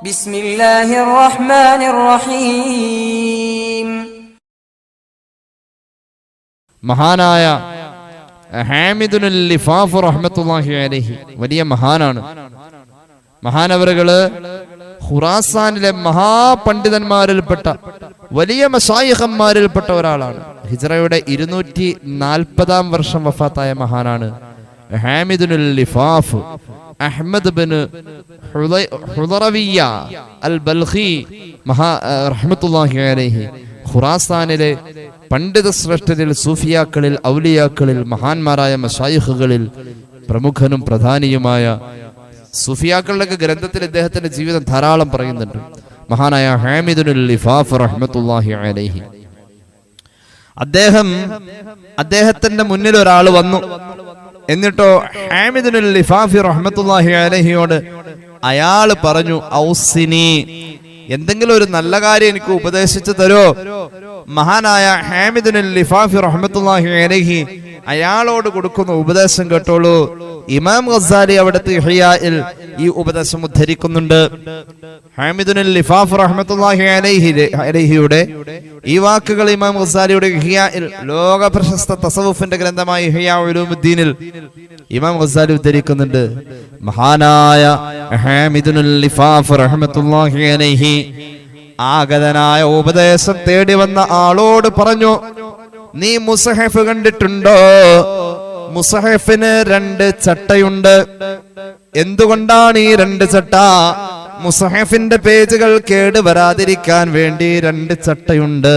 ബിസ്മില്ലാഹിർ റഹ്മാനിർ റഹീം മഹാനായ ഹാമിദുൽ ലിഫാഫ് റഹ്മത്തുല്ലാഹി അലൈഹി വലിയ മഹാനാണ്. മഹാനവറുകൾ ഖുറാസാനിലെ മഹാപണ്ഡിതന്മാരിൽപ്പെട്ട വലിയ മസായിഹന്മാരിൽപ്പെട്ട ഒരാളാണ്. ഹിജ്റയുടെ ഇരുന്നൂറ്റി നാൽപ്പതാം വർഷം വഫാത്തായ മഹാനാണ് ഹാമിദുൽ ലിഫാഫ്. അഹ്മദ് ബിൻ ഹുദറവിയ അൽ ബൽഖി മഹാ റഹ്മത്തുള്ളാഹി അലൈഹി. ഖുറാസാനിലെ പണ്ഡിത ശ്രേഷ്ഠരിൽ സൂഫിയാക്കളിൽ ഔലിയാക്കളിൽ മഹാന്മാരായ മഷായിഖുകളിൽ പ്രമുഖനും പ്രധാനിയുമായ സൂഫിയാക്കളുടെ ഗ്രന്ഥത്തിൽ ഇദ്ദേഹത്തിന്റെ ജീവിതം ധാരാളം പറയുന്നുണ്ട്. മഹാനായ ഹാമിദുൽ ലിഫാഫ് റഹ്മത്തുള്ളാഹി അലൈഹി. അദ്ദേഹം അദ്ദേഹത്തിന്റെ മുന്നിൽ ഒരാൾ വന്നു. എന്നിട്ടോ ഹാമിദുൽ ലിഫാഫി റഹ്മത്തുള്ളാഹി അലഹിയോട് അയാൾ പറഞ്ഞു ഔസിനി എന്തെങ്കിലും ഒരു നല്ല കാര്യം എനിക്ക് ഉപദേശിച്ചു തരോ? മഹാനായ ഹാമിദുൽ ലിഫാഫി റഹ്മത്തുല്ലാഹി അലഹി അയാളോട് കൊടുക്കുന്ന ഉപദേശം കേട്ടോളൂ. ഇമാം ഗസാലി അവിടുത്തെ ഇഹ്യായിൽ ഈ ഉപദേശം ഉദ്ധരിക്കുന്നുണ്ട്. ഹാമിദുൽ ലിഫാഫ് റഹ്മത്തുല്ലാഹി അലൈഹി അലൈഹിയുടെ ഈ വാക്കുകൾ ഇമാം ഗസാലിയുടെ ഇഹ്യായിൽ ലോക പ്രശസ്ത തസവുഫിന്റെ ഗ്രന്ഥമായ ഇഹ്യാ ഉലൂമുദ്ദീനിൽ ഇമാം ഗസാലി ഉദ്ധരിക്കുന്നുണ്ട്. മഹാനായ ഹാമിദുൽ ലിഫാഫ് റഹ്മത്തുല്ലാഹി അലൈഹി ആഗതനായ ഉപദേശം തേടി വന്ന ആളോട് പറഞ്ഞു നീ മുസഹഫ് കണ്ടിട്ടുണ്ടോ? മുസഹഫിന് രണ്ട് ചട്ടയുണ്ട്. എന്തുകൊണ്ടാണ് ഈ രണ്ട് ചട്ട? മുസഹഫിന്റെ പേജുകൾ കേട് വരാതിരിക്കാൻ വേണ്ടി രണ്ട് ചട്ടയുണ്ട്.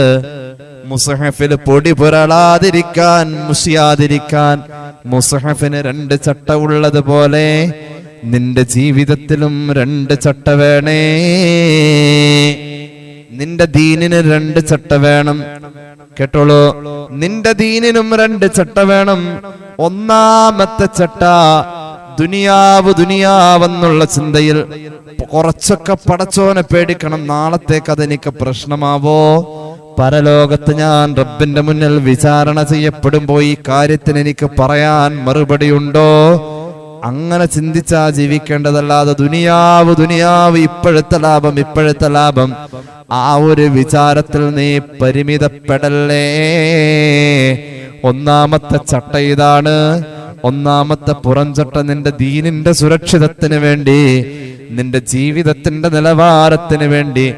മുസഹഫിൽ പൊടി പുരളാതിരിക്കാൻ മുഷിയാതിരിക്കാൻ മുസഹഫിന് രണ്ട് ചട്ട ഉള്ളതുപോലെ നിന്റെ ജീവിതത്തിലും രണ്ട് ചട്ട വേണേ. നിന്റെ ദീനിന് രണ്ട് ചട്ട വേണം. കേട്ടോളൂ. നിന്റെ ദീനിനും രണ്ട് ചട്ട വേണം. ഒന്നാമത്തെ ചട്ട ദുനിയാവ് ദുനിയാവെന്നുള്ള ചിന്തയിൽ കുറച്ചൊക്കെ പടച്ചോനെ പേടിക്കണം. നാളത്തേക്ക് അതെനിക്ക് പ്രശ്നമാവോ? പരലോകത്ത് ഞാൻ റബ്ബിന്റെ മുന്നിൽ വിചാരണ ചെയ്യപ്പെടുമ്പോ ഈ കാര്യത്തിന് എനിക്ക് പറയാൻ മറുപടിയുണ്ടോ? അങ്ങനെ ചിന്തിച്ചാ ജീവിക്കേണ്ടതല്ലാതെ ദുനിയാവ് ദുനിയാവ് ഇപ്പോഴത്തെ ലാഭം ഇപ്പോഴത്തെ ലാഭം. ആ ഒരു വിചാരത്തിൽ നീ പരിമിതപ്പെടല്ലേ? ഒന്നാമത്തെ ചട്ട ഇതാണ്. ഒന്നാമത്തെ പുറംചട്ട നിന്റെ ദീനിന്റെ സുരക്ഷിതത്തിന് വേണ്ടി നിന്റെ ജീവിതത്തിന്റെ നിലവാരത്തിന് വേണ്ടി.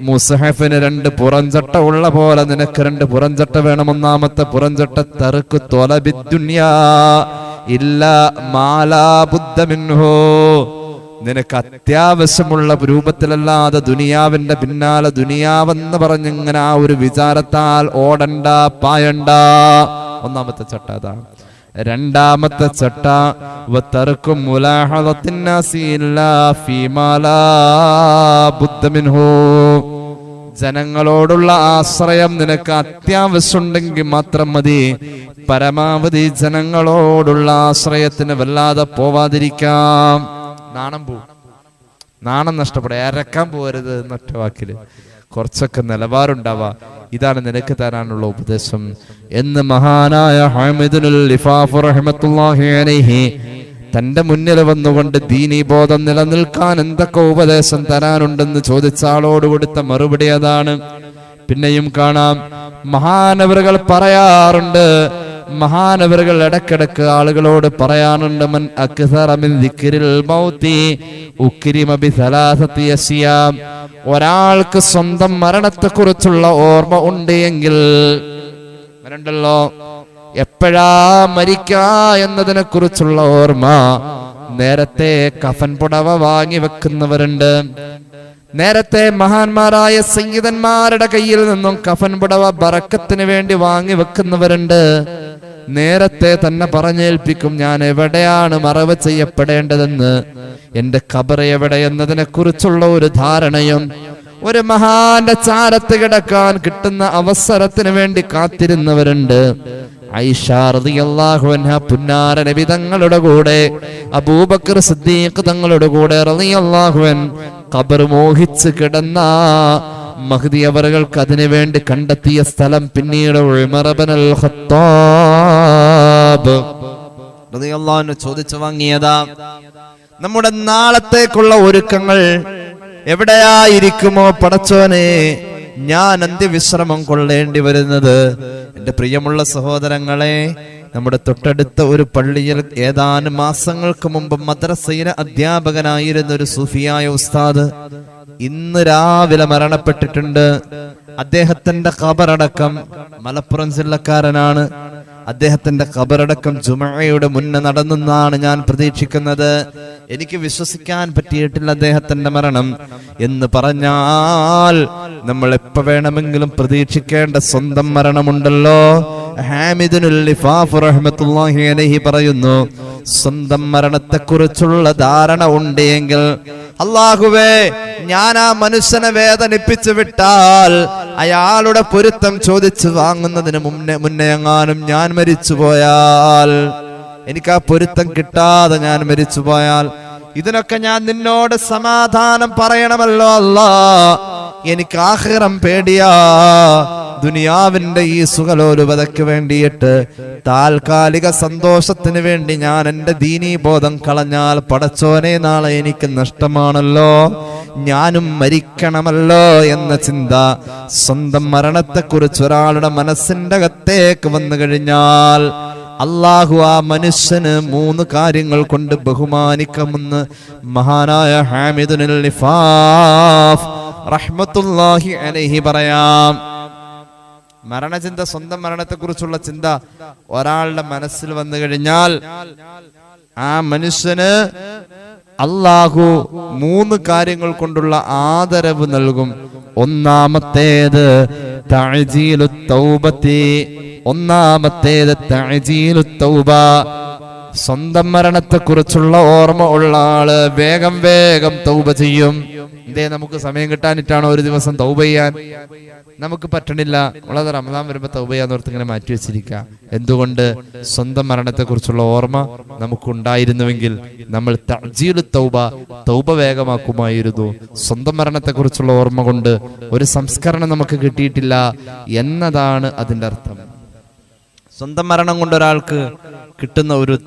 മുസഹഫിന് രണ്ട് പുറംചട്ട ഉള്ള പോലെ നിനക്ക് രണ്ട് പുറംചട്ട വേണം. ഒന്നാമത്തെ പുറംചട്ട തറുക്ക് തൊലബിദ്ദുന്യാ ഇല്ല മാലാ ബുദ്ധമിൻഹോ നിനക്ക് അത്യാവശ്യമുള്ള രൂപത്തിലല്ലാതെ ദുനിയാവിന്റെ പിന്നാലെ ദുനിയാവെന്ന് പറഞ്ഞിങ്ങനെ ആ ഒരു വിചാരത്താൽ ഓടണ്ട പായണ്ട. ഒന്നാമത്തെ ചട്ട അതാണ് രണ്ടാമത്തെ ചട്ട ജനങ്ങളോടുള്ള ആശ്രയം നിനക്ക് അത്യാവശ്യമുണ്ടെങ്കിൽ മാത്രം മതി. പരമാവധി ജനങ്ങളോടുള്ള ആശ്രയത്തിന് വല്ലാതെ പോവാതിരിക്കാം. നാണം പോവും. നാണം നഷ്ടപ്പെടും. ഇറക്കാൻ പോകരുത് എന്നൊറ്റ വാക്കിൽ. കുറച്ചൊക്കെ നിലവാറുണ്ടാവുക ഇതാണ് നിനക്ക് തരാനുള്ള ഉപദേശം. എന്ന് മഹാനായ തന്റെ മുന്നിൽ വന്നുകൊണ്ട് ദീനീബോധം നിലനിൽക്കാൻ എന്തൊക്കെ ഉപദേശം തരാനുണ്ടെന്ന് ചോദിച്ച ആളോട് കൊടുത്ത മറുപടി അതാണ്. പിന്നെയും കാണാം. മഹാനവറുകൾ പറയാറുണ്ട് മഹാനവറുകൾ ഇടക്കിടക്ക് ആളുകളോട് പറയാനുണ്ട് മൻ അക്സറ മിൻ ദിക്രിൽ മൗതി ഉക്രിമ ബി സലാസത്തി അസിയാം. ഒരാൾക്ക് സ്വന്തം മരണത്തെക്കുറിച്ചുള്ള ഓർമ്മ ഉണ്ട് എങ്കിൽ എപ്പോഴാ മരിക്ക എന്നതിനെ കുറിച്ചുള്ള ഓർമ്മ നേരത്തെ കഫൻ പുടവ വാങ്ങി വെക്കുന്നവരുണ്ട്. നേരത്തെ മഹാന്മാരായ സംഗീതന്മാരുടെ കയ്യിൽ നിന്നും കഫൻ പുടവ ബറക്കത്തിന് വേണ്ടി വാങ്ങി വെക്കുന്നവരുണ്ട്. നേരത്തെ തന്നെ പറഞ്ഞേൽപ്പിക്കും ഞാൻ എവിടെയാണ് മറവ് ചെയ്യപ്പെടേണ്ടതെന്ന്? എന്റെ ഖബർ എവിടെ എന്നതിനെ കുറിച്ചുള്ള ഒരു ധാരണയും ഒരു മഹാന്റെ ചാരത്ത് കിടക്കാൻ കിട്ടുന്ന അവസരത്തിന് വേണ്ടി കാത്തിരുന്നവരുണ്ട്. പുന്നാര നബി തങ്ങളുടെ കൂടെ അബൂബക്കർ സിദ്ദീഖ് തങ്ങളുടെ കൂടെ റളിയല്ലാഹു അൻ ഖബർ മോഹിച്ച് കിടന്ന മഹദി അവറുകൾക്ക് അതിനു വേണ്ടി കണ്ടെത്തിയ സ്ഥലം പിന്നീട് ഖത്താബ് ചോദിച്ചു വാങ്ങിയതാ നമ്മുടെ നാളത്തേക്കുള്ള ഒരുക്കങ്ങൾ എവിടെയായിരിക്കുമോ പടച്ചോനെ? ഞാൻ അന്ത്യവിശ്രമം കൊള്ളേണ്ടി വരുന്നത്. എന്റെ പ്രിയമുള്ള സഹോദരങ്ങളെ നമ്മുടെ തൊട്ടടുത്ത ഒരു പള്ളിയിൽ ഏതാനും മാസങ്ങൾക്ക് മുമ്പ് മദ്രസയിലെ അധ്യാപകനായിരുന്ന ഒരു സുഫിയായ ഉസ്താദ് ഇന്ന് രാവിലെ മരണപ്പെട്ടിട്ടുണ്ട്. അദ്ദേഹത്തിന്റെ ഖബറടക്കം മലപ്പുറം ജില്ലക്കാരനാണ്. അദ്ദേഹത്തിന്റെ ഖബറടക്കം ജുമഴയുടെ മുന്നേ നടന്നെന്നാണ് ഞാൻ പ്രതീക്ഷിക്കുന്നത്. എനിക്ക് വിശ്വസിക്കാൻ പറ്റിയിട്ടില്ല അദ്ദേഹത്തിന്റെ മരണം എന്ന് പറഞ്ഞാൽ നമ്മൾ എപ്പോ വേണമെങ്കിലും പ്രതീക്ഷിക്കേണ്ട സ്വന്തം മരണമുണ്ടല്ലോ. അലൈഹി പറയുന്നു സ്വന്തം മരണത്തെക്കുറിച്ചുള്ള ധാരണ ഉണ്ടെങ്കിൽ അള്ളാഹുവേ ഞാൻ ആ മനുഷ്യനെ വേദനിപ്പിച്ചു വിട്ടാൽ അയാളുടെ പൊരുത്തം ചോദിച്ചു വാങ്ങുന്നതിന് മുന്നേ മുന്നേ എങ്ങാനും ഞാൻ മരിച്ചു പോയാൽ എനിക്ക് ആ പൊരുത്തം കിട്ടാതെ ഞാൻ മരിച്ചു പോയാൽ ഇതിനൊക്കെ ഞാൻ നിന്നോട് സമാധാനം പറയണമല്ലോ അല്ല എനിക്ക് ആഹ്റം പേടിയാ. ദുനിയാവിന്റെ ഈ സുഖലോലുപതയ്ക്ക് വേണ്ടിയിട്ട് താൽക്കാലിക സന്തോഷത്തിന് വേണ്ടി ഞാൻ എന്റെ ദീനീബോധം കളഞ്ഞാൽ പടച്ചോനെ നാളെ എനിക്ക് നഷ്ടമാണല്ലോ. ഞാനും മരിക്കണമല്ലോ എന്ന ചിന്ത സ്വന്തം മരണത്തെക്കുറിച്ച് ഒരാളുടെ മനസ്സിന്റെ അകത്തേക്ക് വന്നു കഴിഞ്ഞാൽ അള്ളാഹു ആ മനുഷ്യന് മൂന്ന് കാര്യങ്ങൾ കൊണ്ട് ബഹുമാനിക്കുമെന്ന് മഹാനായ ഹാമിദുൽ റഹ്മത്തുല്ലാഹി അലൈഹി പറയാം. മരണചിന്ത സ്വന്തം മരണത്തെക്കുറിച്ചുള്ള ചിന്ത ഒരാളുടെ മനസ്സിൽ വന്നു കഴിഞ്ഞാൽ ആ മനുഷ്യന് അള്ളാഹു മൂന്ന് കാര്യങ്ങൾ കൊണ്ടുള്ള ആദരവ് നൽകും. ഒന്നാമത്തേത് ഒന്നാമത്തേത് തഅജീലു തൗബ. സ്വന്തം മരണത്തെക്കുറിച്ചുള്ള ഓർമ്മ ഉള്ള ആൾ വേഗം വേഗം തൗബ ചെയ്യും. ഇതേ നമുക്ക് സമയം കിട്ടാനിട്ടാണോ ഒരു ദിവസം തൗബ ചെയ്യാൻ? നമുക്ക് പറ്റണില്ല. ഉള്ളത് റമദാൻ വരുമ്പോ തൗബയാന്നോർത്ത് ഇങ്ങനെ മാറ്റി വെച്ചിരിക്കുക. എന്തുകൊണ്ട്? സ്വന്തം മരണത്തെക്കുറിച്ചുള്ള ഓർമ്മ നമുക്കുണ്ടായിരുന്നുവെങ്കിൽ നമ്മൾ തജീൽ തൗബ തൗബ വേഗമാക്കുമായിരുന്നു. സ്വന്തം മരണത്തെക്കുറിച്ചുള്ള ഓർമ്മ കൊണ്ട് ഒരു സംസ്കരണം നമുക്ക് കിട്ടിയിട്ടില്ല എന്നതാണ് അതിന്റെ അർത്ഥം. സ്വന്തം മരണം കൊണ്ട് ഒരാൾക്ക് കിട്ടുന്ന ഒരു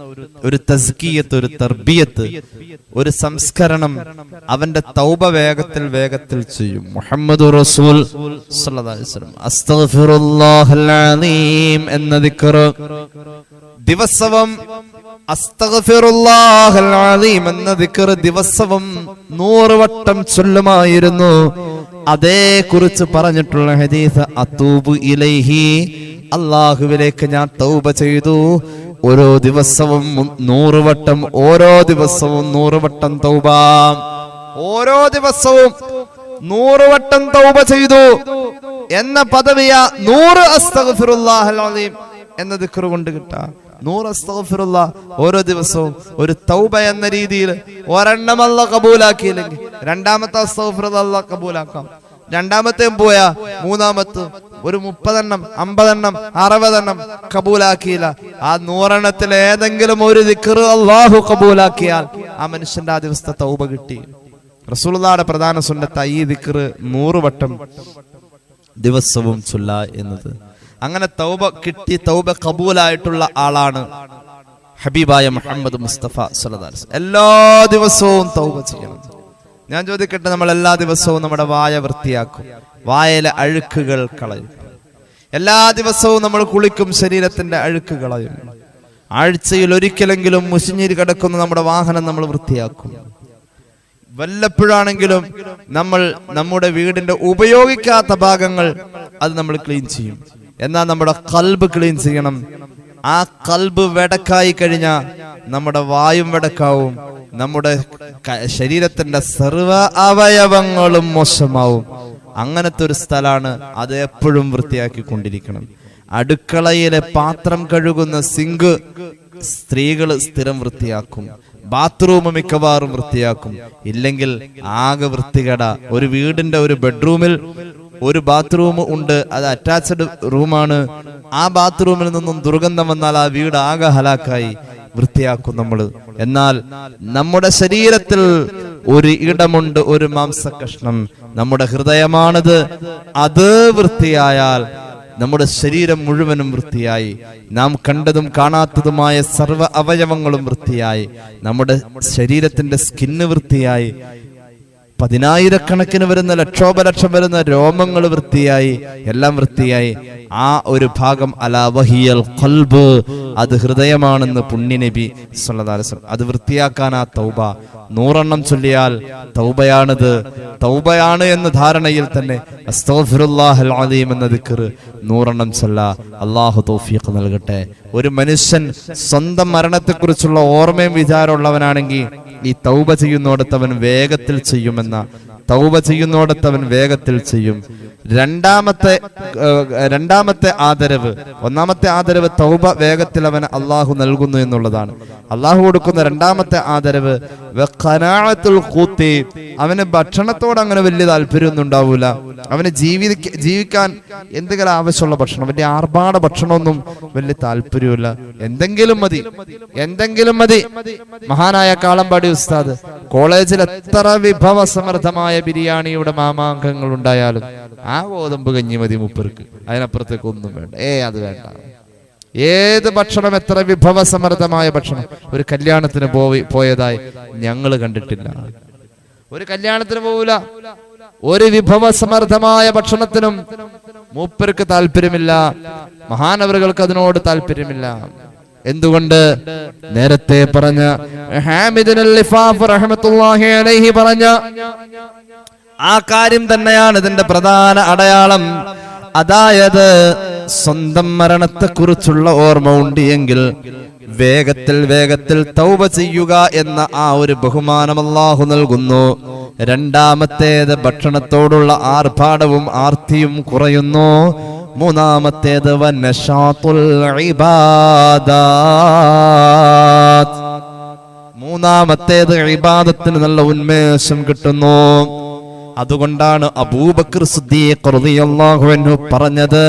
ഒരു തസ്കീയത്ത് ഒരു തർബിയത്ത് ഒരു സംസ്കരണം അവന്റെ തൗബ വേഗത്തിൽ വേഗത്തിൽ ചെയ്യും. മുഹമ്മദ് റസൂൽ എന്ന ദിവസവും എന്ന ദിവസവും നൂറ് വട്ടം ചൊല്ലുമായിരുന്നു. അതേ കുറിച്ച് പറഞ്ഞിട്ടുള്ള ഹദീസ് അത്തൂബു ഇലൈഹി. അള്ളാഹുവിലേക്ക് ഞാൻ തൗബ ചെയ്തു. ഓരോ ദിവസവും മു- നൂറ് വട്ടം ഓരോ ദിവസവും നൂറ് വട്ടം തൗബ. ഓരോ ദിവസവും നൂറ് വട്ടം തൗബ ചെയ്തു. എന്ന പദവിയ നൂറ് അസ്തഗ്ഫിറുല്ലാഹൽ അലീം എന്ന ദിക്കറ് കൊണ്ട് കിട്ട. നൂറ് അസ്തഫിറുള്ള ഓരോ ദിവസവും ഒരു തൗബ എന്ന രീതിയിൽ ഒരെണ്ണം അല്ല കബൂലാക്കിയില്ലെങ്കിൽ രണ്ടാമത്തെ അസ്തഫിറുള്ള കബൂലാക്കാം. രണ്ടാമത്തെയും പോയാ മൂന്നാമത്തെ ഒരു മുപ്പതെണ്ണം അമ്പതെണ്ണം അറുപതെണ്ണം കബൂലാക്കിയില്ല. ആ നൂറെണ്ണത്തിൽ ഏതെങ്കിലും ഒരു ദിക്കറ് അള്ളാഹു കബൂലാക്കിയാൽ ആ മനുഷ്യന്റെ ആ ദിവസത്തെ തൗബ കിട്ടി. റസൂലുള്ളാഹിയുടെ പ്രധാന സുന്നത്ത ഈ ദിക്കറ് നൂറ് വട്ടം ദിവസവും ചൊല്ല എന്നത്. അങ്ങനെ തൗബ കിട്ടി തൗബ കബൂലായിട്ടുള്ള ആളാണ് ഹബീബായ മുഹമ്മദ് മുസ്തഫ വസല്ലം. എല്ലാ ദിവസവും തൗബ ചെയ്യണം. ഞാൻ ചോദിക്കട്ടെ നമ്മൾ എല്ലാ ദിവസവും നമ്മുടെ വായ വൃത്തിയാക്കും. വായയിലെ അഴുക്കുകൾ കളയും. എല്ലാ ദിവസവും നമ്മൾ കുളിക്കും ശരീരത്തിന്റെ അഴുക്ക് കളയും. ആഴ്ചയിൽ ഒരിക്കലെങ്കിലും മുഷിഞ്ഞിരി കിടക്കുന്ന നമ്മുടെ വാഹനം നമ്മൾ വൃത്തിയാക്കും. വല്ലപ്പോഴാണെങ്കിലും നമ്മൾ നമ്മുടെ വീടിന്റെ ഉപയോഗിക്കാത്ത ഭാഗങ്ങൾ അത് നമ്മൾ ക്ലീൻ ചെയ്യും. എന്നാൽ നമ്മുടെ കൽബ് ക്ലീൻ ചെയ്യണം. ആ കൽബ് വെടക്കായി കഴിഞ്ഞാൽ നമ്മുടെ വായും വെടക്കാവും. നമ്മുടെ ശരീരത്തിന്റെ സർവ അവയവങ്ങളും മോശമാവും. അങ്ങനത്തെ ഒരു സ്ഥലമാണ് അത് എപ്പോഴും വൃത്തിയാക്കി കൊണ്ടിരിക്കണം അടുക്കളയിലെ പാത്രം കഴുകുന്ന സിങ്ക് സ്ത്രീകൾ സ്ഥിരം വൃത്തിയാക്കും. ബാത്റൂം മിക്കവാറും വൃത്തിയാക്കും. ഇല്ലെങ്കിൽ ആകെ വൃത്തികേട. ഒരു വീടിന്റെ ഒരു ബെഡ്റൂമിൽ ഒരു ബാത്റൂം ഉണ്ട് അത് അറ്റാച്ച്ഡ് റൂമാണ് ആ ബാത്റൂമിൽ നിന്നും ദുർഗന്ധം വന്നാൽ ആ വീട് ആകെ ഹലാക്കായി വൃത്തിയാക്കും നമ്മൾ എന്നാൽ നമ്മുടെ ശരീരത്തിൽ ഒരു ഇടമുണ്ട് ഒരു മാംസ കഷ്ണം നമ്മുടെ ഹൃദയമാണത് അത് വൃത്തിയായാൽ നമ്മുടെ ശരീരം മുഴുവനും വൃത്തിയായി. നാം കണ്ടതും കാണാത്തതുമായ സർവ അവയവങ്ങളും വൃത്തിയായി. നമ്മുടെ ശരീരത്തിന്റെ സ്കിന്ന് വൃത്തിയായി. പതിനായിരക്കണക്കിന് വരുന്ന ലക്ഷോപലക്ഷം വരുന്ന രോമങ്ങൾ വൃത്തിയായി എല്ലാം വൃത്തിയായി. ആ ഒരു ഭാഗം അലാവഹിയൽ ഖൽബ്. അത് ഹൃദയമാണെന്ന് പുണ്യനബി സല്ലല്ലാഹു അലൈഹി വസല്ലം. അത് വൃത്തിയാക്കാൻ ആ തൗബ നൂറെണ്ണം ചൊല്ലിയാൽ തൗബയാണിത്. തൗബയാണ് എന്ന ധാരണയിൽ തന്നെ എന്ന ദിക്ർ നൂറെണ്ണം ചൊല്ല അള്ളാഹു തൗഫീഖ് നൽകട്ടെ. ഒരു മനുഷ്യൻ സ്വന്തം മരണത്തെക്കുറിച്ചുള്ള ഓർമ്മയും വിചാരമുള്ളവനാണെങ്കിൽ ഈ തൗബ ചെയ്യുന്നോടത്തവൻ വേഗത്തിൽ ചെയ്യുമെന്ന തൗബ ചെയ്യുന്നോടത്തവൻ വേഗത്തിൽ ചെയ്യും. രണ്ടാമത്തെ രണ്ടാമത്തെ ആദരവ് ഒന്നാമത്തെ ആദരവ് തൗബ വേഗത്തിൽ അവൻ അള്ളാഹു നൽകുന്നു എന്നുള്ളതാണ്. അള്ളാഹു കൊടുക്കുന്ന രണ്ടാമത്തെ ആദരവ് കൂത്തി അവന് ഭക്ഷണത്തോട് അങ്ങനെ വലിയ താല്പര്യമൊന്നും ഉണ്ടാവൂല. അവന് ജീവി ജീവിക്കാൻ എന്തെങ്കിലും ആവശ്യമുള്ള ഭക്ഷണം വലിയ ആർഭാട ഭക്ഷണമൊന്നും വലിയ താല്പര്യമില്ല. എന്തെങ്കിലും മതി എന്തെങ്കിലും മതി. മഹാനായ കാളമ്പാടി ഉസ്താദ് കോളേജിൽ എത്ര വിഭവ സമൃദ്ധമായ ബിരിയാണിയുടെ മാമാങ്കങ്ങൾ ഉണ്ടായാലും ആ ഗോതമ്പ് കഞ്ഞി മതി മുപ്പർക്ക്. അതിനപ്പുറത്തേക്ക് ഒന്നും വേണ്ട. ഏ അത് വേണ്ട. ഏത് ഭക്ഷണം എത്ര വിഭവ സമൃദ്ധമായ ഭക്ഷണം. ഒരു കല്യാണത്തിന് പോയി പോയതായി ഞങ്ങൾ കണ്ടിട്ടില്ല. ഒരു കല്യാണത്തിന് പോവില്ല ഒരു വിഭവ സമൃദ്ധമായ ഭക്ഷണത്തിനും മൂപ്പർക്ക് താല്പര്യമില്ല. മഹാനവറുകൾക്ക് അതിനോട് താല്പര്യമില്ല. എന്തുകൊണ്ട്? നേരത്തെ പറഞ്ഞ പറഞ്ഞ ആ കാര്യം തന്നെയാണ് ഇതിന്റെ പ്രധാന അടയാളം. അതായത് സ്വന്തം മരണത്തെക്കുറിച്ചുള്ള ഓർമ്മ ഉണ്ട് എങ്കിൽ വേഗത്തിൽ വേഗത്തിൽ തൗബ ചെയ്യുക എന്ന ആ ഒരു ബഹുമാനം അള്ളാഹു നൽകുന്നു. രണ്ടാമത്തേത് ഭക്ഷണത്തോടുള്ള ആർഭാടവും ആർത്തിയും കുറയുന്നു. മൂന്നാമത്തേത് മൂന്നാമത്തേത് ഇബാദത്തിന് നല്ല ഉന്മേഷം കിട്ടുന്നു. അതുകൊണ്ടാണ് അബൂബക്കർ സിദ്ദീഖ് പറഞ്ഞത്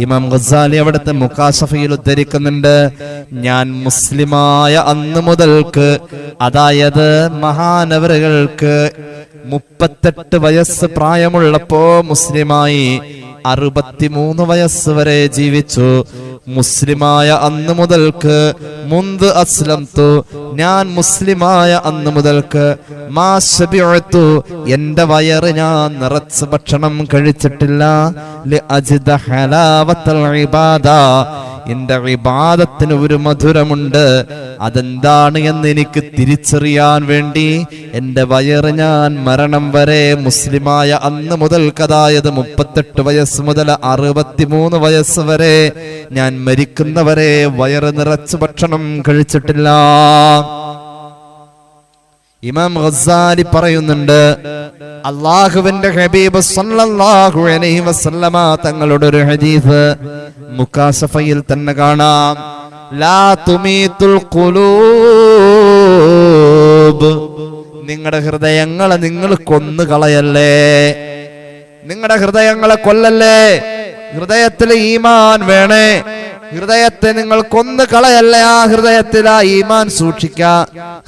ഇമാം അവിടുത്തെ മുക്കാസഫയിൽ ഉദ്ധരിക്കുന്നുണ്ട് ഞാൻ മുസ്ലിമായ അന്ന് മുതൽക്ക് അതായത് മഹാനവറുകൾക്ക് മുപ്പത്തെട്ട് വയസ്സ് പ്രായമുള്ളപ്പോ മുസ്ലിമായി അറുപത്തിമൂന്ന് വയസ്സ് വരെ ജീവിച്ചു. മുസ്ലിമായ അന്ന് മുതൽക്ക് മുന്ത് അസ്ലംതു. ഞാൻ മുസ്ലിമായ അന്ന് മുതൽക്ക് മാ ശബിഅതു എന്റെ വയറ് ഞാൻ നിറച്ച് ഭക്ഷണം കഴിച്ചിട്ടില്ല. എന്റെ വിവാദത്തിന് ഒരു മധുരമുണ്ട്. അതെന്താണ് എന്ന് എനിക്ക് തിരിച്ചറിയാൻ വേണ്ടി എന്റെ വയറ് ഞാൻ മരണം വരെ മുസ്ലിമായ അന്ന് മുതൽ കഥായത് മുപ്പത്തെട്ട് വയസ്സ് മുതൽ അറുപത്തിമൂന്ന് വയസ്സ് വരെ ഞാൻ മരിക്കുന്നവരെ വയറ് നിറച്ച് ഭക്ഷണം കഴിച്ചിട്ടില്ല. ഇമാം ഗസ്സാലി പറയുന്നുണ്ട് അള്ളാഹുവിന്റെ ഹബീബ് സല്ലല്ലാഹു അലൈഹി വസല്ലമ തങ്ങളുടെ ഒരു ഹദീസ് മുക്കാസഫയിൽ തന്നെ കാണാം. ലാ തുമീതുൽ ഖുലൂബ്. നിങ്ങളുടെ ഹൃദയങ്ങളെ നിങ്ങൾ കൊന്നു കളയല്ലേ നിങ്ങളുടെ ഹൃദയങ്ങളെ കൊല്ലല്ലേ? ഹൃദയത്തിൽ ഈമാൻ വേണേ? ഹൃദയത്തെ നിങ്ങൾ കൊന്നു കളയല്ലേ? ആ ഹൃദയത്തിൽ ആ ഈമാൻ സൂക്ഷിക്ക.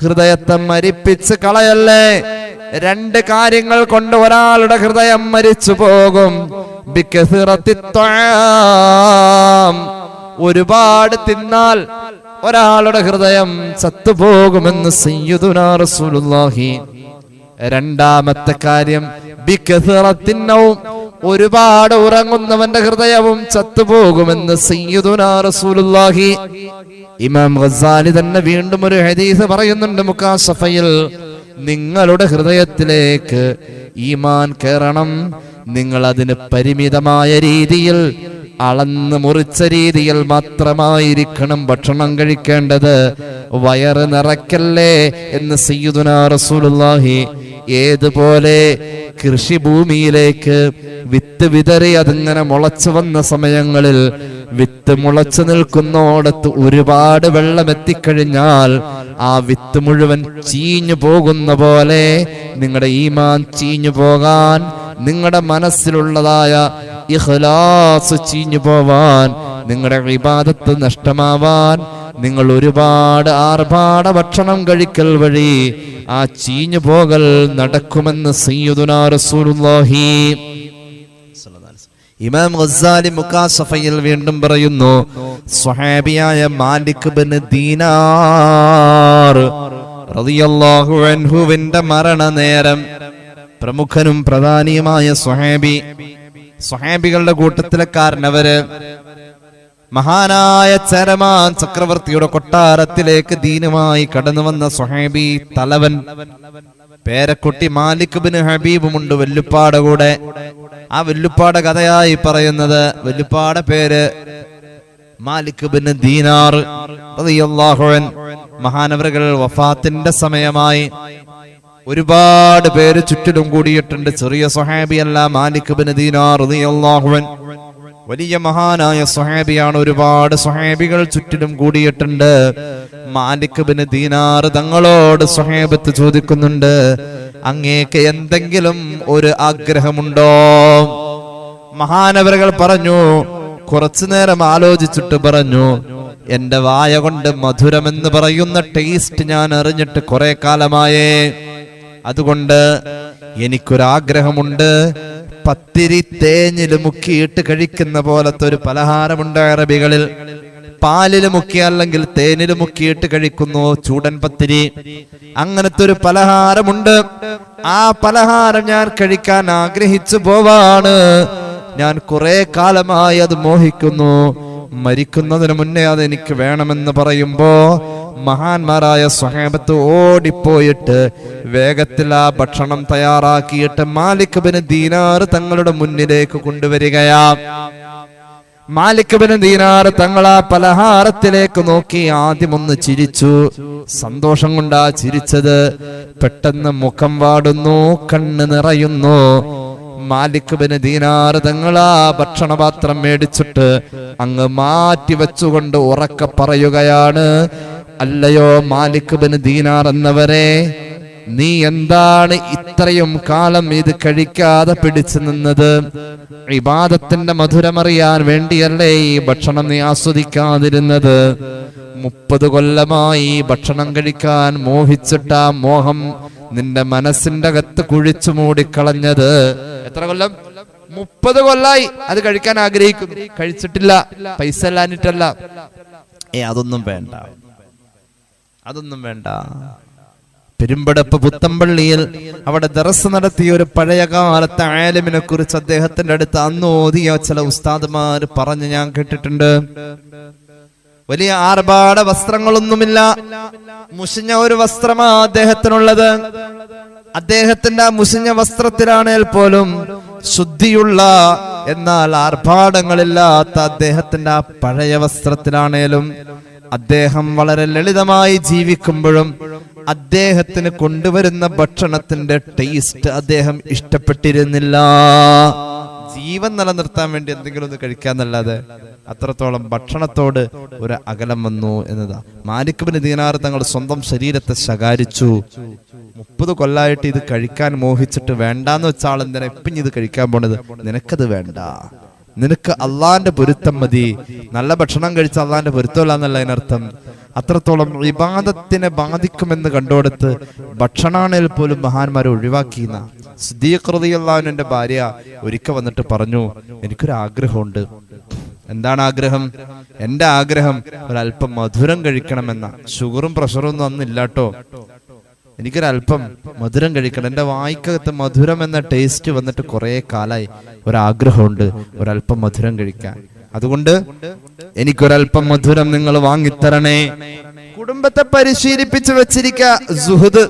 ഹൃദയത്തെ മരിപ്പിച്ച് കളയല്ലേ? രണ്ട് കാര്യങ്ങൾ കൊണ്ട് ഒരാളുടെ ഹൃദയം മരിച്ചു പോകും. ഒരുപാട് തിന്നാൽ ഒരാളുടെ ഹൃദയം ചത്തുപോകുമെന്ന് സയ്യിദുനാ റസൂലുള്ളാഹി. രണ്ടാമത്തെ കാര്യം ബിക്കസിറത്തിന്നവും ഒരുപാട് ഉറങ്ങുന്നവന്റെ ഹൃദയവും ചത്തുപോകുമെന്ന് സയ്യിദുനാ റസൂലുള്ളാഹി. ഇമാം ഖസാലി തന്നെ വീണ്ടും ഒരു ഹദീസ് പറയുന്നുണ്ട് മുക്കാസഫയിൽ നിങ്ങളുടെ ഹൃദയത്തിലേക്ക് ഈമാൻ കയറണം നിങ്ങൾ അതിന് പരിമിതമായ രീതിയിൽ അളന്ന് മുറിച്ച രീതിയിൽ മാത്രമായിരിക്കണം ഭക്ഷണം കഴിക്കേണ്ടത്. വയറ് നിറയ്ക്കല്ലേ എന്ന് സയ്യിദുനാ റസൂലുള്ളാഹി. ഏതുപോലെ കൃഷിഭൂമിയിലേക്ക് വിത്ത് വിതറി അതിങ്ങനെ മുളച്ചു വന്ന സമയങ്ങളിൽ വിത്ത് മുളച്ചു നിൽക്കുന്നോടത്ത് ഒരുപാട് വെള്ളം എത്തിക്കഴിഞ്ഞാൽ ആ വിത്ത് മുഴുവൻ ചീഞ്ഞു പോകുന്ന പോലെ നിങ്ങളുടെ ഈമാൻ ചീഞ്ഞു പോകാൻ നിങ്ങളുടെ മനസ്സിലുള്ളതായ ഇഹ്ലാസ് ചീഞ്ഞു പോവാൻ നിങ്ങളുടെ വിവാദത്ത് നഷ്ടമാവാൻ നിങ്ങൾ ഒരുപാട് ആർഭാട ഭക്ഷണം കഴിക്കൽ വഴി ആ ചീഞ്ഞു പോകൽ നടക്കുമെന്ന് സയ്യിദുനാ റസൂലുള്ളാഹി. ഇമാം ഗസാലി മുക്കാസഫയിൽ വീണ്ടും പറയുന്നു സ്വഹാബിയായ മാലിക് ബിൻ ദീനാർ റളിയല്ലാഹു അൻഹുവിന്റെ മരണനേരം പ്രമുഖനും പ്രധാനിയുമായ സ്വഹാബി സ്വഹാബികളുടെ കൂട്ടത്തിലെക്കാരനവര് മഹാനായ ചരമാൻ ചക്രവർത്തിയുടെ കൊട്ടാരത്തിലേക്ക് ദീനമായി കടന്നു വന്ന സുഹേബി തലവൻ പേരക്കുട്ടി മാലിക് ബിൻ ഹബീബുമുണ്ട് വെല്ലുപ്പാടെ കൂടെ. ആ വെല്ലുപ്പാടെ കഥയായി പറയുന്നത് വെല്ലുപ്പാടെ പേര് മാലിക് ബിൻ ദീനാർ മഹാനവറുകൾ വഫാത്തിന്റെ സമയമായി ഒരുപാട് പേര് ചുറ്റിലും കൂടിയിട്ടുണ്ട്. ചെറിയ സ്വഹാബിയല്ല മാലിക് ബിൻ ദീനാർ വലിയ മഹാനായ സുഹേബിയാണ് ഒരുപാട് സ്വഹാബികൾ ചുറ്റിലും കൂടിയിട്ടുണ്ട്. മാലിക് ബിൻ ദീനാർ തങ്ങളോട് സുഹേബത്ത് ചോദിക്കുന്നുണ്ട് അങ്ങേക്ക് എന്തെങ്കിലും ഒരു ആഗ്രഹമുണ്ടോ? മഹാനവരകൾ പറഞ്ഞു കുറച്ചു നേരം ആലോചിച്ചിട്ട് പറഞ്ഞു എന്റെ വായ കൊണ്ട് മധുരമെന്ന് പറയുന്ന ടേസ്റ്റ് ഞാൻ അറിഞ്ഞിട്ട് കുറെ കാലമായേ. അതുകൊണ്ട് എനിക്കൊരാഗ്രഹമുണ്ട്. പത്തിരി തേഞ്ഞിൽ മുക്കിയിട്ട് കഴിക്കുന്ന പോലത്തെ ഒരു പലഹാരമുണ്ട് അറബികളിൽ. പാലിൽ മുക്കി അല്ലെങ്കിൽ തേനിൽ മുക്കിയിട്ട് കഴിക്കുന്നു ചൂടൻ പത്തിരി. അങ്ങനത്തെ ഒരു പലഹാരമുണ്ട്. ആ പലഹാരം ഞാൻ കഴിക്കാൻ ആഗ്രഹിച്ചു പോവാണ്. ഞാൻ കുറെ കാലമായി അത് മോഹിക്കുന്നു. മരിക്കുന്നതിന് മുന്നേ അത് എനിക്ക് വേണമെന്ന് പറയുമ്പോ മഹാന്മാരായ സ്വഹേബത്ത് ഓടിപ്പോയിട്ട് വേഗത്തിൽ ആ ഭക്ഷണം തയ്യാറാക്കിയിട്ട് മാലിക് ബിൻ ദീനാർ തങ്ങളുടെ മുന്നിലേക്ക് കൊണ്ടുവരികയാ. മാലിക് ബിൻ ദീനാർ തങ്ങൾ ആ പലഹാരത്തിലേക്ക് നോക്കി ആദ്യം ഒന്ന് ചിരിച്ചു. സന്തോഷം കൊണ്ടാ ചിരിച്ചത്. പെട്ടെന്ന് മുഖം വാടുന്നു കണ്ണ് നിറയുന്നു. മാലിക് ബിൻ ദീനാർ തങ്ങളാ ഭക്ഷണപാത്രം മേടിച്ചിട്ട് അങ്ങ് മാറ്റി വെച്ചുകൊണ്ട് ഉറക്കെ പറയുകയാണ് അല്ലയോ മാലിക് ബിൻ ദീനാർ എന്നവരെ നീ എന്താണ് ഇത്രയും കാലം ഇത് കഴിക്കാതെ പിടിച്ചു നിന്നത്? വിവാദത്തിന്റെ മധുരമറിയാൻ വേണ്ടിയല്ലേ ഈ ഭക്ഷണം നീ ആസ്വദിക്കാതിരുന്നത്? മുപ്പത് കൊല്ലമായി ഭക്ഷണം കഴിക്കാൻ മോഹിച്ചിട്ട മോഹം നിന്റെ മനസ്സിന്റെ അകത്ത് കുഴിച്ചു മൂടിക്കളഞ്ഞത്. എത്ര കൊല്ലം? മുപ്പത് കൊല്ലായി അത് കഴിക്കാൻ ആഗ്രഹിക്കുന്നു. കഴിച്ചിട്ടില്ല. പൈസ ഇല്ലാഞ്ഞിട്ടല്ല. ഏ അതൊന്നും വേണ്ട. അതൊന്നും വേണ്ട. പെരുമ്പടപ്പ് പുത്തമ്പള്ളിയിൽ അവിടെ ദറസ് നടത്തിയ ഒരു പഴയ കാലത്തെ ആലിമിനെ കുറിച്ച് അദ്ദേഹത്തിന്റെ അടുത്ത് അന്ന് ഓതിയ ചില ഉസ്താദുമാർ പറഞ്ഞ് ഞാൻ കേട്ടിട്ടുണ്ട്. വലിയ ആർഭാട വസ്ത്രങ്ങളൊന്നുമില്ല. മുഷിഞ്ഞ ഒരു വസ്ത്രമാ അദ്ദേഹത്തിനുള്ളത്. അദ്ദേഹത്തിന്റെ ആ മുഷിഞ്ഞ വസ്ത്രത്തിലാണേൽ പോലും ശുദ്ധിയുള്ള എന്നാൽ ആർഭാടങ്ങളില്ലാത്ത അദ്ദേഹത്തിന്റെ ആ പഴയ വസ്ത്രത്തിലാണേലും അദ്ദേഹം വളരെ ലളിതമായി ജീവിക്കുമ്പോഴും അദ്ദേഹത്തിന് കൊണ്ടുവരുന്ന ഭക്ഷണത്തിന്റെ ടേസ്റ്റ് അദ്ദേഹം ഇഷ്ടപ്പെട്ടിരുന്നില്ല. ജീവൻ നിലനിർത്താൻ വേണ്ടി എന്തെങ്കിലും ഒന്ന് കഴിക്കാന്നല്ലാതെ അത്രത്തോളം ഭക്ഷണത്തോട് ഒരു അകലം വന്നു എന്നതാ. മാലിക്കുബിന് ദീനാർ തങ്ങൾ സ്വന്തം ശരീരത്തെ ശകാരിച്ചു. മുപ്പത് കൊല്ലായിട്ട് ഇത് കഴിക്കാൻ മോഹിച്ചിട്ട് വേണ്ടാന്ന് വെച്ചാൽ എന്തിനാ ഇപ്പം ഇത് കഴിക്കാൻ പോണത്? നിനക്കത് വേണ്ട. നിനക്ക് അള്ളാന്റെ പൊരുത്തം മതി. നല്ല ഭക്ഷണം കഴിച്ച അള്ളാന്റെ പൊരുത്തമല്ല എന്നല്ല അതിനർത്ഥം. അത്രത്തോളം വിവാദത്തിനെ ബാധിക്കുമെന്ന് കണ്ടോടത്ത് ഭക്ഷണാണേൽ പോലും മഹാന്മാരെ ഒഴിവാക്കിയെന്ന സിദ്ധീകൃതിയല്ലാവിന്റെ ഭാര്യ ഒരിക്കൽ വന്നിട്ട് പറഞ്ഞു എനിക്കൊരു ആഗ്രഹമുണ്ട്. എന്താണ് ആഗ്രഹം? എന്റെ ആഗ്രഹം ഒരല്പം മധുരം കഴിക്കണമെന്ന. ഷുഗറും പ്രഷറും ഒന്നും അന്നില്ലാട്ടോ എനിക്കൊരല്പം മധുരം കഴിക്കണം. എന്റെ വായിക്കകത്ത് മധുരം എന്ന ടേസ്റ്റ് വന്നിട്ട് കുറേ കാലായി. ഒരാഗ്രഹമുണ്ട് ഒരല്പം മധുരം കഴിക്കാൻ. അതുകൊണ്ട് എനിക്കൊരല്പം മധുരം നിങ്ങൾ വാങ്ങിത്തരണേ. കുടുംബത്തെ പരിശീലിപ്പിച്ച് വെച്ചിരിക്ക സുഹൃദ്.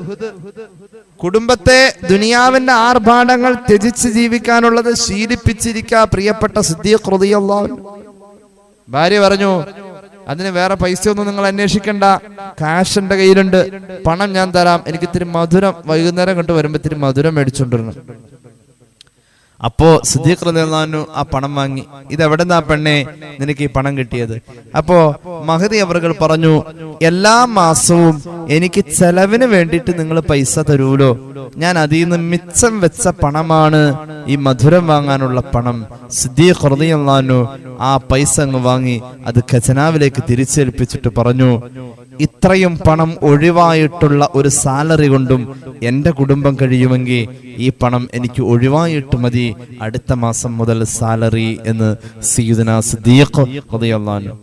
കുടുംബത്തെ ദുനിയാവിന്റെ ആർഭാടങ്ങൾ ത്യജിച്ച് ജീവിക്കാനുള്ളത് ശീലിപ്പിച്ചിരിക്ക പ്രിയപ്പെട്ട സിദ്ധിയ ഭാര്യ പറഞ്ഞു അതിന് വേറെ പൈസ ഒന്നും നിങ്ങൾ അന്വേഷിക്കണ്ട. കാശ് എന്റെ കയ്യിലുണ്ട്. പണം ഞാൻ തരാം. എനിക്ക് ഇത്തിരി മധുരം വൈകുന്നേരം കണ്ട് വരുമ്പോ ഇത്തിരി മധുരം മേടിച്ചോണ്ടിരുന്നു. അപ്പോ സുദീഖ് റളിയല്ലാഹു ആ പണം വാങ്ങി. ഇത് എവിടെന്നാ പെണ്ണെ? നിനക്ക് ഈ പണം കിട്ടിയത്. അപ്പോ മഹദി അവർകൾ പറഞ്ഞു എല്ലാ മാസവും എനിക്ക് ചെലവിന് വേണ്ടിയിട്ട് നിങ്ങൾ പൈസ തരൂലോ? ഞാൻ അതിൽ നിന്ന് മിച്ചം വെച്ച പണമാണ് ഈ മധുരം വാങ്ങാനുള്ള പണം. സിദ്ദീഖ് റളിയല്ലാഹു ആ പൈസ അങ്ങ് വാങ്ങി അത് ഖജനാവിലേക്ക് തിരിച്ചേൽപ്പിച്ചിട്ട് പറഞ്ഞു ഇത്രയും പണം ഒഴിവായിട്ടുള്ള ഒരു സാലറി കൊണ്ടും എന്റെ കുടുംബം കഴിയുമെങ്കിൽ ഈ പണം എനിക്ക് ഒഴിവായിട്ട് മതി അടുത്ത മാസം മുതൽ സാലറി എന്ന് സയ്യിദുന സിദ്ദീഖ്.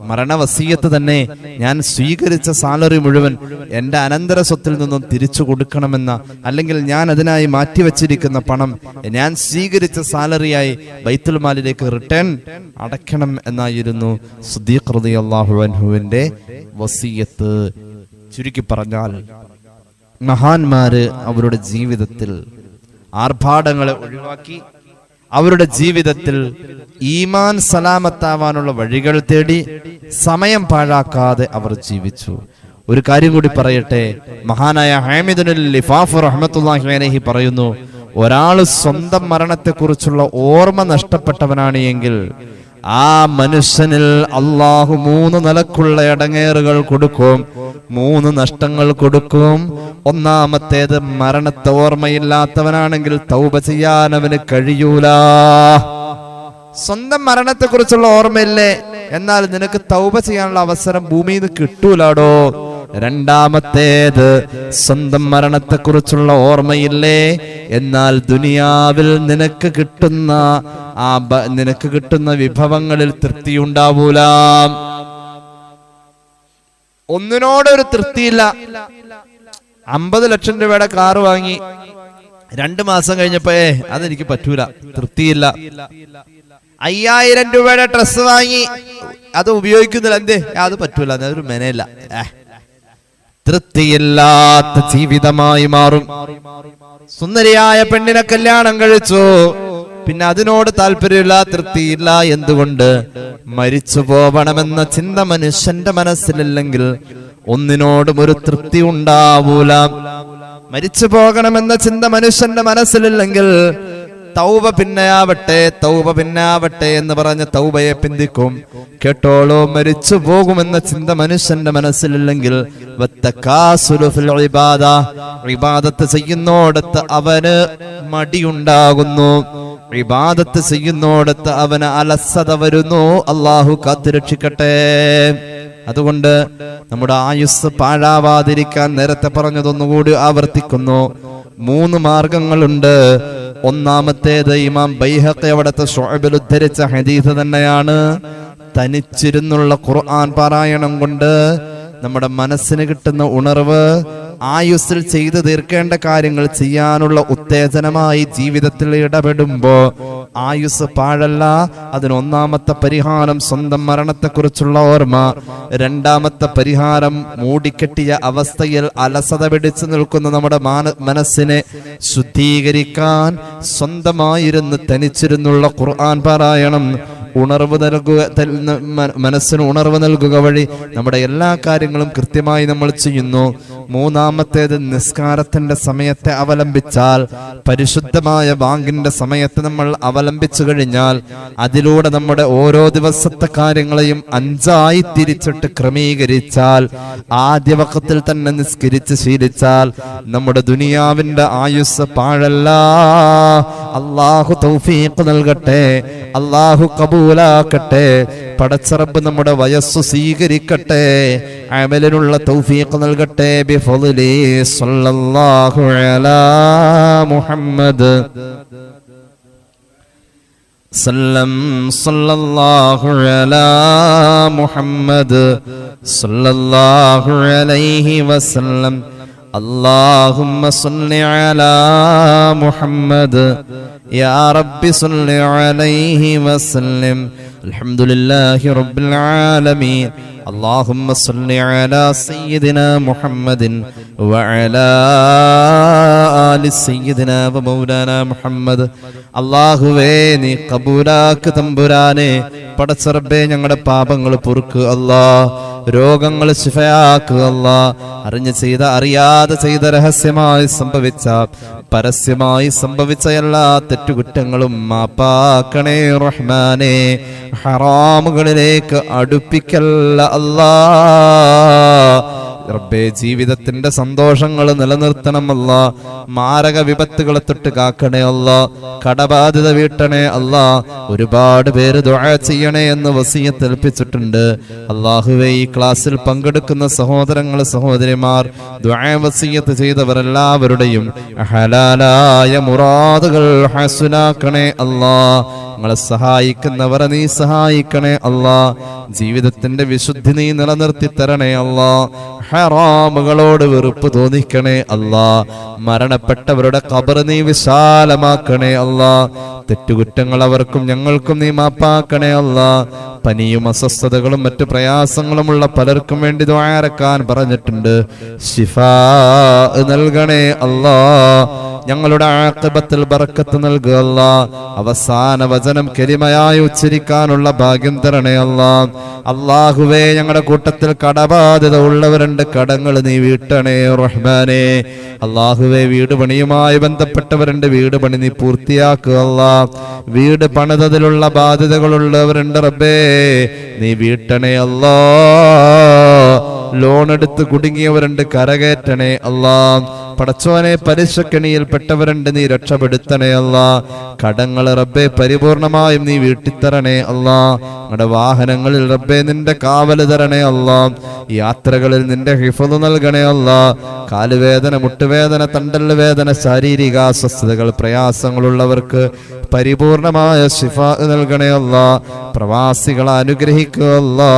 മരണവസീയത്ത് തന്നെ ഞാൻ സ്വീകരിച്ച സാലറി മുഴുവൻ എന്റെ അനന്തര സ്വത്തിൽ നിന്നും തിരിച്ചു കൊടുക്കണമെന്ന അല്ലെങ്കിൽ ഞാൻ അതിനായി മാറ്റിവെച്ചിരിക്കുന്ന പണം ഞാൻ സ്വീകരിച്ച സാലറിയായി ബൈത്തുൽ മാലിലേക്ക് റിട്ടേൺ അടയ്ക്കണം എന്നായിരുന്നു സുദ്ദീഖ് റളിയല്ലാഹു അൻഹുവിന്റെ വസീയത്ത് ചുരുക്കി പറഞ്ഞാൽ മഹാന്മാര് അവരുടെ ജീവിതത്തിൽ ആർഭാടങ്ങളെ ഒഴിവാക്കി അവരുടെ ജീവിതത്തിൽ ഈമാൻ സലാമത്താവാനുള്ള വഴികൾ തേടി സമയം പാഴാക്കാതെ അവർ ജീവിച്ചു. ഒരു കാര്യം കൂടി പറയട്ടെ. മഹാനായ ഹാമിദുൽ ലിഫാഫ് റഹ്മത്തുള്ളാഹി അലൈഹി പറയുന്നു ഒരാൾ സ്വന്തം മരണത്തെക്കുറിച്ചുള്ള ഓർമ്മ നഷ്ടപ്പെട്ടവനാണ് എങ്കിൽ ആ മനുഷ്യനിൽ അള്ളാഹു മൂന്ന് നിലക്കുള്ള ഇടങ്ങേറുകൾ കൊടുക്കും മൂന്ന് നഷ്ടങ്ങൾ കൊടുക്കും. ഒന്നാമത്തേത് മരണത്തെ ഓർമ്മയില്ലാത്തവനാണെങ്കിൽ തൗബ ചെയ്യാൻ അവന് കഴിയൂല. സ്വന്തം മരണത്തെക്കുറിച്ചുള്ള ഓർമ്മയില്ലേ? എന്നാൽ നിനക്ക് തൗബ ചെയ്യാനുള്ള അവസരം ഭൂമിയിൽ നിന്ന് കിട്ടൂലാടോ? രണ്ടാമത്തേത് സ്വന്തം മരണത്തെക്കുറിച്ചുള്ള ഓർമ്മയില്ലേ? എന്നാൽ ദുനിയാവിൽ നിനക്ക് കിട്ടുന്ന ആ നിനക്ക് കിട്ടുന്ന വിഭവങ്ങളിൽ തൃപ്തി തൃപ്തിയുണ്ടാവൂല. ഒന്നിനോടൊരു തൃപ്തിയില്ല. അമ്പത് ലക്ഷം രൂപയുടെ കാറ് വാങ്ങി. രണ്ട് മാസം കഴിഞ്ഞപ്പോ ഏ അതെനിക്ക് പറ്റൂല. തൃപ്തിയില്ല. അയ്യായിരം രൂപയുടെ ഡ്രസ്സ് വാങ്ങി. അത് ഉപയോഗിക്കുന്നില്ല. എന്തേ? അത് പറ്റൂല. അതൊരു മെനയില്ല. തൃപ്തിയില്ലാത്ത ജീവിതമായി മാറും. സുന്ദരിയായ പെണ്ണിനെ കല്യാണം കഴിച്ചു. പിന്നെ അതിനോട് താല്പര്യമില്ല തൃപ്തിയില്ല എന്തുകൊണ്ട്? മരിച്ചു പോവണമെന്ന ചിന്ത മനുഷ്യന്റെ മനസ്സിലില്ലെങ്കിൽ ഒന്നിനോടും ഒരു തൃപ്തി ഉണ്ടാവൂല. മരിച്ചു പോകണമെന്ന ചിന്ത മനുഷ്യന്റെ മനസ്സിലില്ലെങ്കിൽ തൗബ പിന്നെയാവട്ടെ തൗബ പിന്നാവട്ടെ എന്ന് പറഞ്ഞ തൗബയെ പിന്തിക്കും. കേട്ടോളോ മരിച്ചു പോകുമെന്ന ചിന്ത മനുഷ്യന്റെ മനസ്സിലില്ലെങ്കിൽ ഇബാദത്ത് ചെയ്യുന്നോടത്ത് അവന് മടിയുണ്ടാകുന്നു. ഇബാദത്ത് ചെയ്യുന്നോടത്ത് അവന് അലസത വരുന്നു. അള്ളാഹു കാത്തുരക്ഷിക്കട്ടെ. അതുകൊണ്ട് നമ്മുടെ ആയുസ് പാഴാവാതിരിക്കാൻ നേരത്തെ പറഞ്ഞതൊന്നുകൂടി ആവർത്തിക്കുന്നു. മൂന്ന് മാർഗങ്ങളുണ്ട്. ഒന്നാമത്തേത് ഇമാം ബൈഹത്തെ അവിടുത്തെ ഷോബിൽ ഉദ്ധരിച്ച ഹദീസ് തന്നെയാണ്. തനിച്ചിരുന്നുള്ള ഖുർആൻ പാരായണം കൊണ്ട് നമ്മുടെ മനസ്സിന് കിട്ടുന്ന ഉണർവ് ആയുസ്സിൽ ചെയ്തു തീർക്കേണ്ട കാര്യങ്ങൾ ചെയ്യാനുള്ള ഉത്തേജനമായി ജീവിതത്തിൽ ഇടപെടുമ്പോ ആയുസ് പാഴല്ല. അതിനൊന്നാമത്തെ പരിഹാരം സ്വന്തം മരണത്തെക്കുറിച്ചുള്ള ഓർമ്മ. രണ്ടാമത്തെ പരിഹാരം മൂടിക്കെട്ടിയ അവസ്ഥയിൽ അലസത പിടിച്ചു നിൽക്കുന്ന നമ്മുടെ മനസ്സിനെ ശുദ്ധീകരിക്കാൻ സ്വന്തമായിരുന്ന് തനിച്ചിരുന്നുള്ള ഖുർആൻ പാരായണം. ഉണർവ് നൽകുക മനസ്സിന് ഉണർവ് നൽകുക വഴി നമ്മുടെ എല്ലാ കാര്യങ്ങളും കൃത്യമായി നമ്മൾ ചെയ്യുന്നു. മൂന്നാമത്തേത് നിസ്കാരത്തിന്റെ സമയത്തെ അവലംബിച്ചാൽ പരിശുദ്ധമായ ബാങ്കിന്റെ സമയത്ത് നമ്മൾ അവലംബിച്ചു കഴിഞ്ഞാൽ അതിലൂടെ നമ്മുടെ ഓരോ ദിവസത്തെ കാര്യങ്ങളെയും അഞ്ചായി തിരിച്ചിട്ട് ക്രമീകരിച്ചാൽ ആദ്യ വക്കത്തിൽ തന്നെ നിസ്കരിച്ച് ശീലിച്ചാൽ നമ്മുടെ ദുനിയാവിന്റെ ആയുസ് പാഴല്ല. അള്ളാഹു തൗഫീഖ് നൽകട്ടെ. അള്ളാഹു കബൂലാക്കട്ടെ. പടച്ചറബ് നമ്മുടെ വയസ്സ് സ്വീകരിക്കട്ടെ. അമലിനുള്ള തൗഫീഖ് നൽകട്ടെ. ബിഫളിലി സല്ലല്ലാഹു അലാ മുഹമ്മദ് സല്ലം സല്ലല്ലാഹു അലാ മുഹമ്മദ് സല്ലല്ലാഹു അലൈഹി വസല്ലം. اللهم صل على محمد يا رب صل عليه وسلم الحمد لله رب العالمين اللهم صل على سيدنا محمد وعلى آل سيدنا ومولانا محمد അള്ളാഹുവേ നീ കബൂലാക്ക് തമ്പുരാനെ പടച്ചറബേ ഞങ്ങളുടെ പാപങ്ങൾ പൊറുക്ക് അല്ലാ രോഗങ്ങൾ ശിഫയാക്കുക അല്ലാ. അറിഞ്ഞ് ചെയ്ത അറിയാതെ ചെയ്ത രഹസ്യമായി സംഭവിച്ച പരസ്യമായി സംഭവിച്ച എല്ലാ തെറ്റുകുറ്റങ്ങളും മാപ്പാക്കണേ റഹ്മാനെ. ഹറാമുകളിലേക്ക് അടുപ്പിക്കല്ല അല്ലാ. റബ്ബേ ജീവിതത്തിന്റെ സന്തോഷങ്ങൾ നിലനിർത്തണമല്ല മാരക വിപത്തുകളെ തൊട്ട് കാക്കണേ അല്ല. കടബാധിത വീട്ടണേ അല്ല. ഒരുപാട് പേര് ദുആ ചെയ്യണേ എന്ന് വസീയത്ത് ഏൽപ്പിച്ചിട്ടുണ്ട്. അള്ളാഹുവെ ഈ ക്ലാസ്സിൽ പങ്കെടുക്കുന്ന സഹോദരങ്ങൾ സഹോദരിമാർ ദുആ വസീയത്ത് ചെയ്തവരെല്ലാവരുടെയും ഹലാലായ മുറാദുകൾ ഹസുനാക്കണേ അല്ലാ. ഞങ്ങളെ സഹായിക്കുന്നവരെ നീ സഹായിക്കണേ അല്ലാ. ജീവിതത്തിന്റെ വിശുദ്ധി നീ നിലനിർത്തി തരണേ അല്ലാ. ഹറാമുകളോട് വെറുപ്പ് തോന്നിക്കണേ അല്ലാ. മരണപ്പെട്ടവരുടെ കബർ നീ വിശാലമാക്കണേ അല്ലാ. തെറ്റുകുറ്റങ്ങൾ അവർക്കും ഞങ്ങൾക്കും നീ മാപ്പാക്കണേ അല്ല. പനിയും അസ്വസ്ഥതകളും മറ്റു പ്രയാസങ്ങളുമുള്ള പലർക്കും വേണ്ടി ദ്വാരക്കാൻ പറഞ്ഞിട്ടുണ്ട്. ശിഫാ നൽകണേ അല്ലാ. ഞങ്ങളുടെ ആക്കബത്തിൽ ബറക്കത്ത് നൽകുക അവസാന വചനം കെരിമയായി ഉച്ചരിക്കാനുള്ള ഭാഗ്യം തരണേ അല്ല. അള്ളാഹുവേ ഞങ്ങളുടെ കൂട്ടത്തിൽ കടബാധ്യത ഉള്ളവരുണ്ട്. കടങ്ങൾ നീ വീട്ടണേ റഹ്മാനെ. അള്ളാഹുവേ വീട് പണിയുമായി ബന്ധപ്പെട്ടവരുണ്ട്. വീട് പണി നീ പൂർത്തിയാക്കുക അല്ല. വീട് പണിതതിലുള്ള ബാധ്യതകളുള്ളവരുണ്ട് റബ്ബേ. നീ വീട്ടണേ അല്ലാ. ലോൺ എടുത്ത് കുടുങ്ങിയവരുണ്ട്. കരകയറ്റണേ അല്ലാ. പടച്ചോനെ പലിശക്കണിയിൽപ്പെട്ടവരുണ്ട് നീ രക്ഷപ്പെടുത്തണേ അല്ല. കടങ്ങൾ റബ്ബെ പരിപൂർണമായും നീ വീട്ടിത്തരണേ അല്ല. നമ്മുടെ വാഹനങ്ങളിൽ റബ്ബെ നിന്റെ കാവൽ തരണേ അല്ല. യാത്രകളിൽ നിന്റെ ഹിഫത് നൽകണേ അല്ല. കാലുവേദന മുട്ടുവേദന തണ്ടൽ വേദന ശാരീരിക അസ്വസ്ഥതകൾ പ്രയാസങ്ങളുള്ളവർക്ക് പരിപൂർണമായ ശിഫ നൽകണേ അല്ല. പ്രവാസികളെ അനുഗ്രഹിക്കുക അല്ലാ.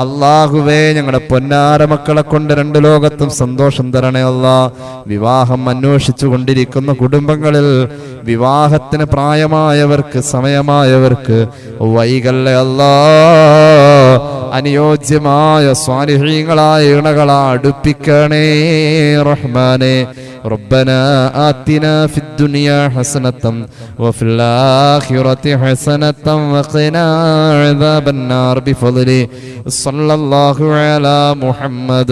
അള്ളാഹുവേ ഞങ്ങളുടെ പൊന്നാര മക്കളെ കൊണ്ട് രണ്ട് ലോകത്തും സന്തോഷം തരണേ അല്ല. വിവാഹം അന്വേഷിച്ചു കൊണ്ടിരിക്കുന്ന കുടുംബങ്ങളിൽ വിവാഹത്തിന് പ്രായമായവർക്ക് സമയമായവർക്ക് വൈകല്ലേ അല്ലാ അനുയോജ്യമായ സ്വാലിഹീങ്ങളായ ഇണകളെ അടുപ്പിക്കണേ റഹ്മാനെ ربنا آتنا في الدنيا حسنة وفي الآخرة حسنة وقنا عذاب النار بفضله صلى الله على محمد